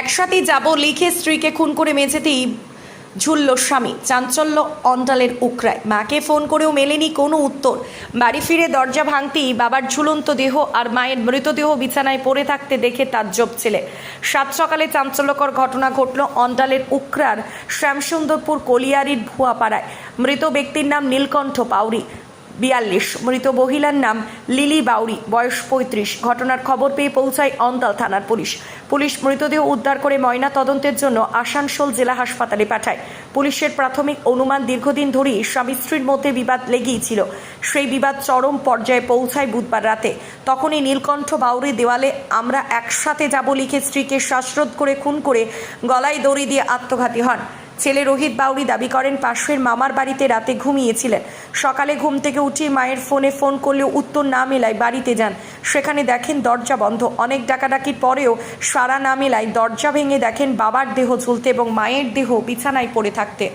একসাথেই যাব লিখে স্ত্রীকে খুন করে মেঝেতেই ঝুলল স্বামী। চাঞ্চল্য অন্টালের উকরায়। মাকে ফোন করেও মেলেনি কোনো উত্তর। বাড়ি ফিরে দরজা ভাঙতেই বাবার ঝুলন্ত দেহ আর মায়ের মৃতদেহ বিছানায় পড়ে থাকতে দেখে তাজ্জব ছেলে। সাত সকালে চাঞ্চল্যকর ঘটনা ঘটল অন্টালের উকরার শ্যামসুন্দরপুর কলিয়ারির ভুয়াপাড়ায়। মৃত ব্যক্তির নাম নীলকণ্ঠ পাউরি। বিয়াল্লিশ। মৃত মহিলার নাম লিলি বাউরি বয়স পঁয়ত্রিশ। ঘটনার খবর পেয়ে পৌঁছায় অন্তাল থানার পুলিশ। পুলিশ মৃতদেহ উদ্ধার করে ময়না তদন্তের জন্য আসানসোল জেলা হাসপাতালে পাঠায়। পুলিশের প্রাথমিক অনুমান দীর্ঘদিন ধরেই স্বামী স্ত্রীর মধ্যে বিবাদ লেগেই ছিল। সেই বিবাদ চরম পর্যায়ে পৌঁছায় বুধবার রাতে। তখনই নীলকণ্ঠ বাউরি দেওয়ালে, আমরা একসাথে যাব লিখে স্ত্রীকে শ্বাসরোধ করে খুন করে গলায় দড়ি দিয়ে আত্মঘাতী হন। ছেলে রোহিত বাউরি দাবি করেন, পাশের মামার বাড়িতে রাতে ঘুমিয়েছিলেন। সকালে ঘুম থেকে উঠে মায়ের ফোনে ফোন করলেও উত্তর না মেলায় বাড়িতে যান। সেখানে দেখেন দরজা বন্ধ। অনেক ডাকাডাকির পরেও সারা না মেলায় দরজা ভেঙে দেখেন বাবার দেহ ঝুলতে এবং মায়ের দেহ বিছানায় পড়ে থাকতে।